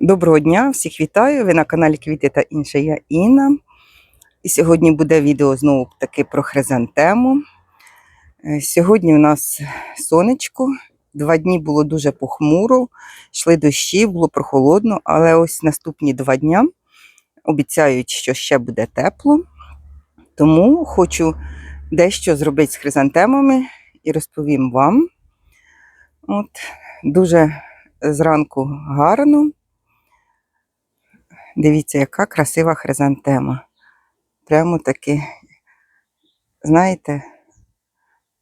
Доброго дня, всіх вітаю. Ви на каналі Квіти та інше. Я Інна. І сьогодні буде відео знову таки про хризантему. Е, Сьогодні у нас сонечко. Два дні було дуже похмуро, йшли дощі, було прохолодно, але ось наступні два дня обіцяють, що ще буде тепло. Тому хочу дещо зробити з хризантемами і розповім вам. От, дуже зранку гарно. Дивіться, яка красива хризантема. Прямо таки, знаєте,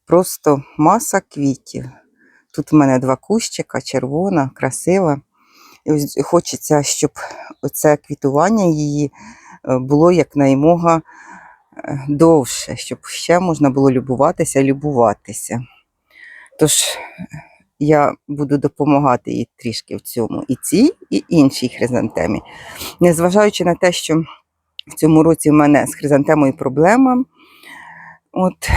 просто маса квітів. Тут в мене два кущика, червона, красива. І ось хочеться, щоб оце квітування її е, було якнаймога е, довше, щоб ще можна було любуватися, любуватися. Тож я буду допомагати їй трішки в цьому і цій, і іншій хризантемі. Незважаючи на те, що в цьому році в мене з хризантемою проблема, от,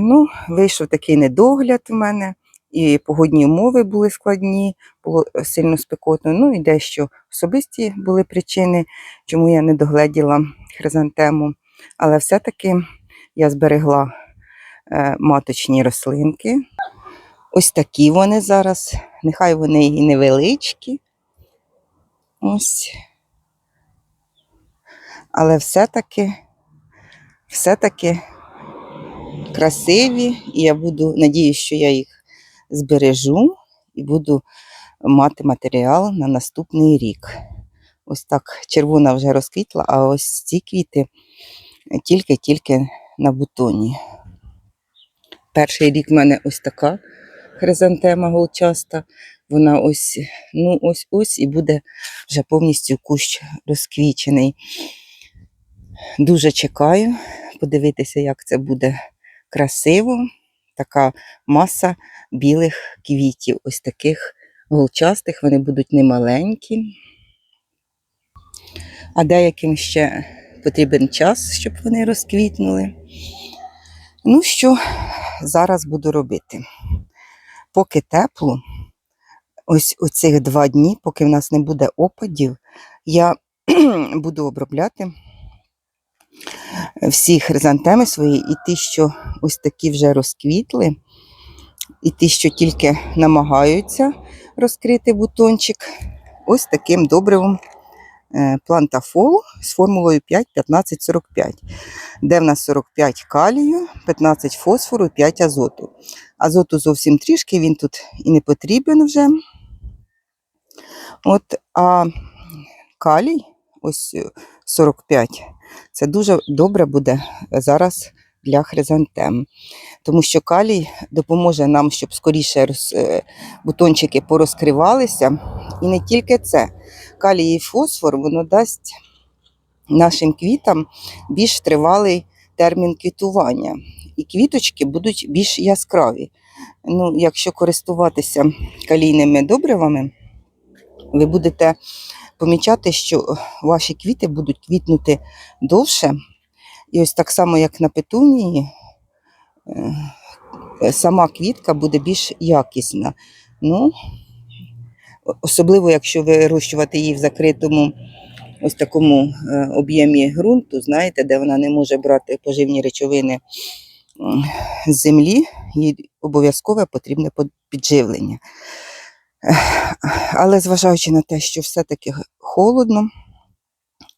ну, вийшов такий недогляд в мене, і погодні умови були складні, було сильно спекотно, ну і дещо особисті були причини, чому я не догледіла хризантему. Але все-таки я зберегла е, маточні рослинки. Ось такі вони зараз. Нехай вони і невеличкі. Ось. Але все-таки, все-таки красиві, і я буду, надіюсь, що я їх збережу і буду мати матеріал на наступний рік. Ось так червона вже розквітла, а ось ці квіти тільки-тільки на бутоні. Перший рік в мене ось така хризантема голчаста. Вона ось, ну ось ось і буде вже повністю кущ розквічений. Дуже чекаю подивитися, як це буде красиво. Така маса білих квітів, ось таких голчастих, вони будуть немаленькі. А деяким ще потрібен час, щоб вони розквітнули. Ну що, зараз буду робити. Поки тепло, ось оцих два дні, поки в нас не буде опадів, я буду обробляти всі хризантеми свої, і ті, що ось такі вже розквітли, і ті, що тільки намагаються розкрити бутончик, ось таким добривом плантафол з формулою 5-15-45, де в нас 45 калію, 15 фосфору, 5 азоту. Азоту зовсім трішки, він тут і не потрібен вже. От, а калій, ось е, 45, це дуже добре буде зараз для хризантем. Тому що калій допоможе нам, щоб скоріше е, бутончики порозкривалися. І не тільки це. Калій і фосфор воно дасть нашим квітам більш тривалий термін квітування. І квіточки будуть більш яскраві. Ну, якщо користуватися калійними добривами, ви будете помічати, що ваші квіти будуть квітнути довше. І ось так само, як на петунії, е, сама квітка буде більш якісна. Ну, особливо, якщо вирощувати її в закритому ось такому е, об'ємі ґрунту, знаєте, де вона не може брати поживні речовини з землі, їй обов'язково потрібне підживлення. Але зважаючи на те, що все-таки холодно,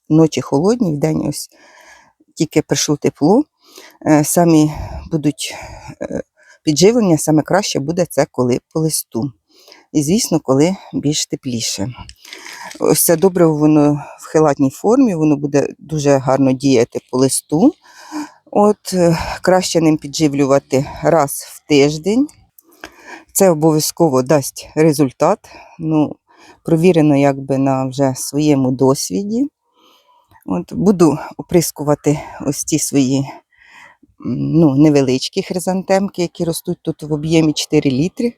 ночі холодні, вдень ось тільки прийшло тепло, е, самі будуть е, підживлення, саме краще буде це коли по листу. І, звісно, коли більш тепліше. Ось це добре, воно в хелатній формі, воно буде дуже гарно діяти по листу. От, е, краще ним підживлювати раз в тиждень. Це обов'язково дасть результат. Ну, провірено якби на вже своєму досвіді. От, буду оприскувати ось ці свої ну, невеличкі хризантемки, які ростуть тут в об'ємі 4 літри.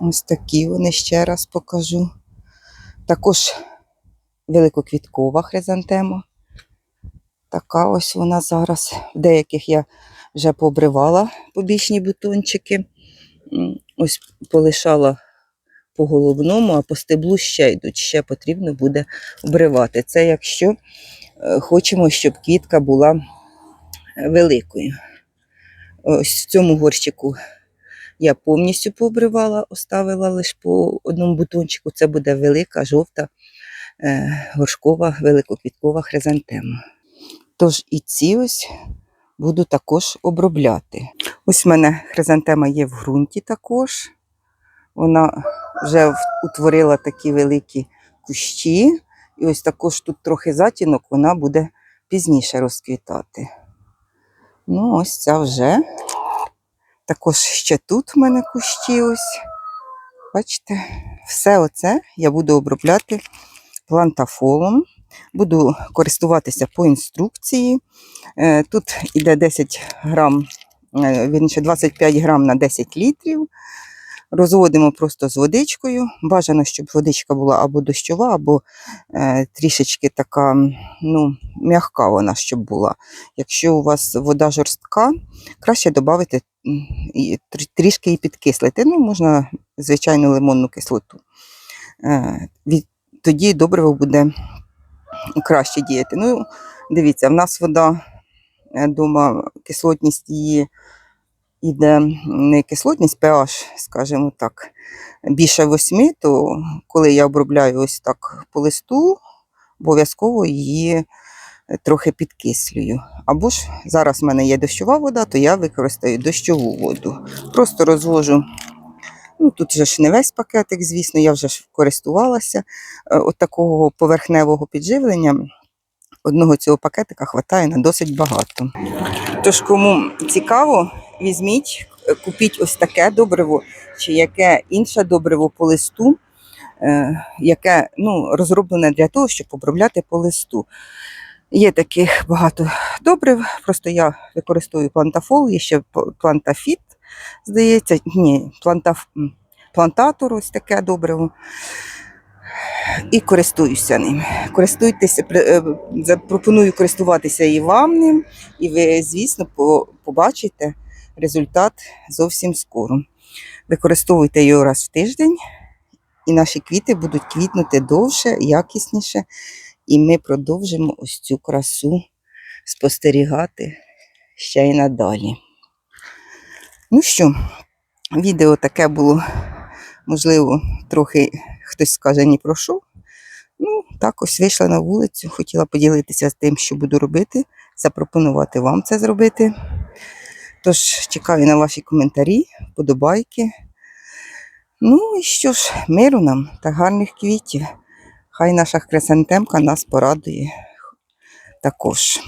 Ось такі вони ще раз покажу. Також великоквіткова хризантема. Така ось вона зараз. В деяких я вже пообривала побічні бутончики. Ось полишала по головному, а по стеблу ще йдуть. Ще потрібно буде обривати. Це якщо е, хочемо, щоб квітка була е, великою. Ось в цьому горщику я повністю пообривала, оставила лише по одному бутончику. Це буде велика, жовта, е, горшкова, великоквіткова хризантема. Тож і ці ось буду також обробляти. Ось в мене хризантема є в ґрунті також. Вона вже утворила такі великі кущі. І ось також тут трохи затінок, вона буде пізніше розквітати. Ну, ось ця вже. Також ще тут в мене кущі ось. Бачите, все оце я буду обробляти плантафолом. Буду користуватися по інструкції. Е, Тут іде 10 грам, е, вірніше 25 грам на 10 літрів. Розводимо просто з водичкою. Бажано, щоб водичка була або дощова, або е, трішечки така, ну, м'яка вона щоб була. Якщо у вас вода жорстка, краще додати і трішки і підкислити. Ну, можна звичайну лимонну кислоту. Е, від, тоді добриво буде краще діяти. Ну, дивіться, в нас вода вдома, кислотність її іде не кислотність, pH, скажімо так, більше 8, то коли я обробляю ось так по листу, обов'язково її е, трохи підкислюю. Або ж зараз в мене є дощова вода, то я використаю дощову воду. Просто розвожу. Ну, тут же ж не весь пакетик, звісно, я вже ж користувалася. Е, От такого поверхневого підживлення одного цього пакетика вистачає на досить багато. Тож, кому цікаво, візьміть, купіть ось таке добриво чи яке інше добриво по листу, е, яке ну, розроблене для того, щоб обробляти по листу. Є таких багато добрив, просто я використовую плантафол, є ще плантафіт, здається, ні, плантаф, плантатор, ось таке добриво. І користуюся ним. Користуйтеся, е, запропоную користуватися і вам ним, і ви, звісно, побачите результат зовсім скоро. Використовуйте його раз в тиждень, і наші квіти будуть квітнути довше, якісніше, і ми продовжимо ось цю красу спостерігати ще й надалі. Ну що, відео таке було, можливо, трохи хтось скаже ні про що. Ну, так ось вийшла на вулицю, хотіла поділитися з тим, що буду робити, запропонувати вам це зробити. Тож чекаю на ваші коментарі, подобайки. Ну і що ж, миру нам та гарних квітів. Хай наша хресантемка нас порадує також.